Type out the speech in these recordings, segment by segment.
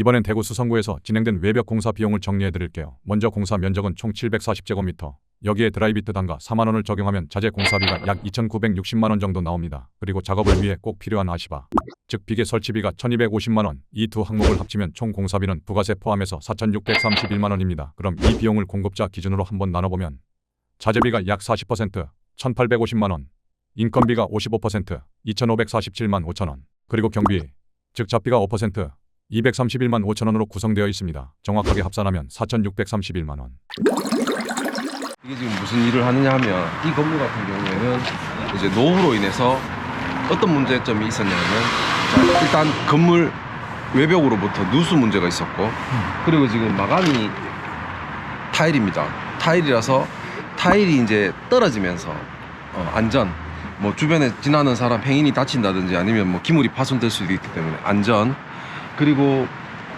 이번엔 대구 수성구에서 진행된 외벽 공사 비용을 정리해 드릴게요. 먼저 공사 면적은 총 740제곱미터. 여기에 드라이비트 단가 4만 원을 적용하면 자재 공사비가 약 2,960만 원 정도 나옵니다. 그리고 작업을 위해 꼭 필요한 아시바, 즉 비계 설치비가 1,250만 원. 이 두 항목을 합치면 총 공사비는 부가세 포함해서 4,631만 원입니다. 그럼 이 비용을 공급자 기준으로 한번 나눠보면 자재비가 약 40%, 1,850만 원, 인건비가 55%, 2,547만 5천 원, 그리고 경비, 즉 잡비가 5%, 231만 5천 원으로 구성되어 있습니다. 정확하게 합산하면 4,631만 원. 이게 지금 무슨 일을 하느냐 하면 이 건물 같은 경우에는 이제 노후로 인해서 어떤 문제점이 있었냐면 자, 일단 건물 외벽으로부터 누수 문제가 있었고 그리고 지금 마감이 타일입니다. 타일이라서 타일이 이제 떨어지면서 어, 안전 뭐 주변에 지나는 사람 행인이 다친다든지 아니면 뭐 기물이 파손될 수도 있기 때문에 안전 그리고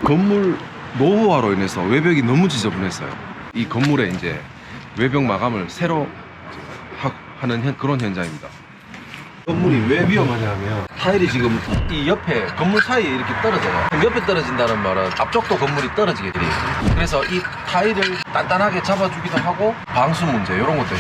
건물 노후화로 인해서 외벽이 너무 지저분했어요. 이 건물에 이제 외벽 마감을 새로 하, 현- 그런 현장입니다. 건물이 왜 위험하냐면 타일이 지금 이 옆에 건물 사이에 이렇게 떨어져요. 옆에 떨어진다는 말은 앞쪽도 건물이 떨어지게 돼요. 그래서 이 타일을 단단하게 잡아주기도 하고 방수 문제 이런 것들.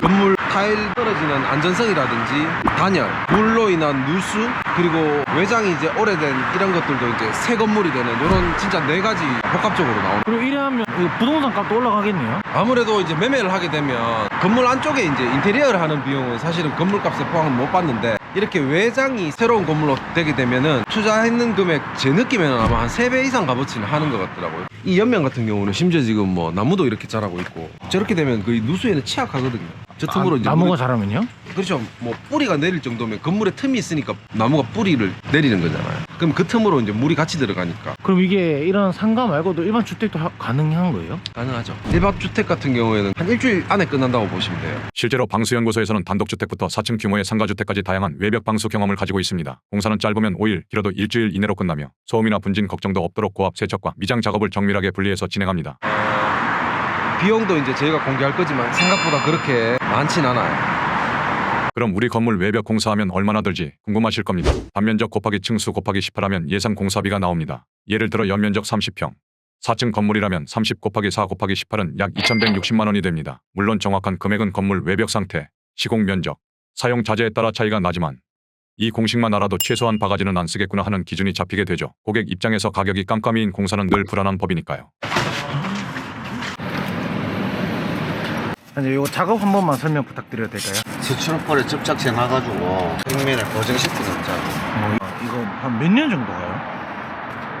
건물 타일 떨어지는 안전성이라든지 단열, 물로 인한 누수, 그리고 외장이 이제 오래된 이런 것들도 이제 새 건물이 되는 이런 진짜 네 가지 복합적으로 나오는. 그리고 이래 하면 이 부동산 값도 올라가겠네요. 아무래도 이제 매매를 하게 되면 건물 안쪽에 이제 인테리어를 하는 비용은 사실은 건물값에 포함을 못 받는데 이렇게 외장이 새로운 건물로 되게 되면은 투자했는 금액 제 느낌에는 아마 한 3배 이상 값어치는 하는 것 같더라고요. 이 연면 같은 경우는 심지어 지금 뭐 나무도 이렇게 자라고 있고 저렇게 되면 거의 누수에는 취약하거든요. 저 틈으로 아, 이제 나무가 물이- 자라면요? 그렇죠. 뭐 뿌리가 내릴 정도면 건물에 틈이 있으니까 나무가 뿌리를 내리는 거잖아요. 그럼 그 틈으로 이제 물이 같이 들어가니까 그럼 이게 이런 상가 말고도 일반 주택도 하- 가능한 거예요? 가능하죠. 일반 주택 같은 경우에는 한 일주일 안에 끝난다고 보시면 돼요. 실제로 방수연구소에서는 단독주택부터 4층 규모의 상가주택까지 다양한 외벽 방수 경험을 가지고 있습니다. 공사는 짧으면 5일, 길어도 일주일 이내로 끝나며 소음이나 분진 걱정도 없도록 고압 세척과 미장 작업을 정밀하게 분리해서 진행합니다. 비용도 이제 저희가 공개할 거지만 생각보다 그렇게 많진 않아요. 그럼 우리 건물 외벽 공사하면 얼마나 들지 궁금하실 겁니다. 단면적 곱하기 층수 곱하기 18하면 예상 공사비가 나옵니다. 예를 들어 연면적 30평. 4층 건물이라면 30 곱하기 4 곱하기 18은 약 2,160만 원이 됩니다. 물론 정확한 금액은 건물 외벽 상태, 시공 면적, 사용 자재에 따라 차이가 나지만 이 공식만 알아도 최소한 바가지는 안 쓰겠구나 하는 기준이 잡히게 되죠. 고객 입장에서 가격이 깜깜이인 공사는 늘 불안한 법이니까요. 아니 이거 작업 한 번만 설명 부탁드려도 될까요? 수출업벌에 접착제 놔가지고 평면을 고정시켜서 짜고 어, 이거 한 몇 년 정도 가요?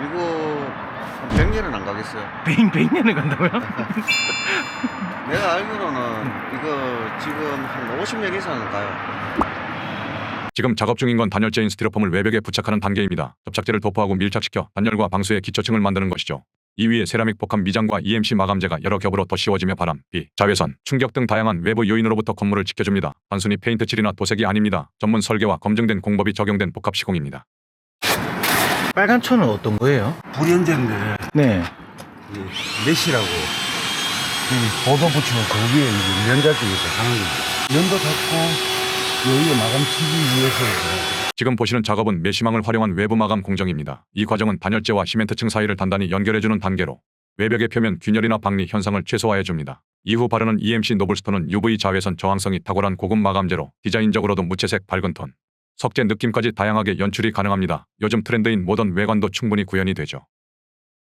이거 한 100년은 안 가겠어요 100, 100년을 간다고요? 내가 알기로는 이거 지금 한 50년 이상은 가요 지금 작업 중인 건 단열재인 스티로폼을 외벽에 부착하는 단계입니다. 접착제를 도포하고 밀착시켜 단열과 방수의 기초층을 만드는 것이죠. 이 위에 세라믹 복합 미장과 EMC 마감재가 여러 겹으로 더 씌워지며 바람, 비, 자외선, 충격 등 다양한 외부 요인으로부터 건물을 지켜줍니다. 단순히 페인트 칠이나 도색이 아닙니다. 전문 설계와 검증된 공법이 적용된 복합 시공입니다. 빨간 천은 어떤 거예요? 불연제인데 네. 이 메시라고 이 보도 붙이고 그 위에 이제 면자 쪽에서 하는 거죠. 면도 닫고 여기에 마감 치기 위해서 그래요. 지금 보시는 작업은 메시망을 활용한 외부 마감 공정입니다. 이 과정은 단열재와 시멘트층 사이를 단단히 연결해주는 단계로 외벽의 표면 균열이나 박리 현상을 최소화해줍니다. 이후 바르는 EMC 노블스톤은 UV 자외선 저항성이 탁월한 고급 마감재로 디자인적으로도 무채색 밝은 톤, 석재 느낌까지 다양하게 연출이 가능합니다. 요즘 트렌드인 모던 외관도 충분히 구현이 되죠.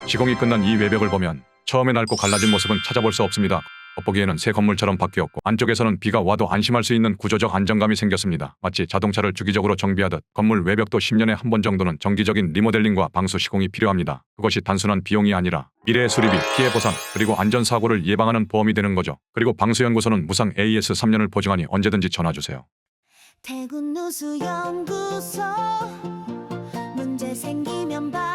시공이 끝난 이 외벽을 보면 처음에 낡고 갈라진 모습은 찾아볼 수 없습니다. 겉보기에는 새 건물처럼 바뀌었고 안쪽에서는 비가 와도 안심할 수 있는 구조적 안정감이 생겼습니다. 마치 자동차를 주기적으로 정비하듯 건물 외벽도 10년에 한 번 정도는 정기적인 리모델링과 방수 시공이 필요합니다. 그것이 단순한 비용이 아니라 미래의 수리비, 피해 보상, 그리고 안전사고를 예방하는 보험이 되는 거죠. 그리고 방수연구소는 무상 AS 3년을 보증하니 언제든지 전화주세요. 태군 누수연구소 문제 생기면 바로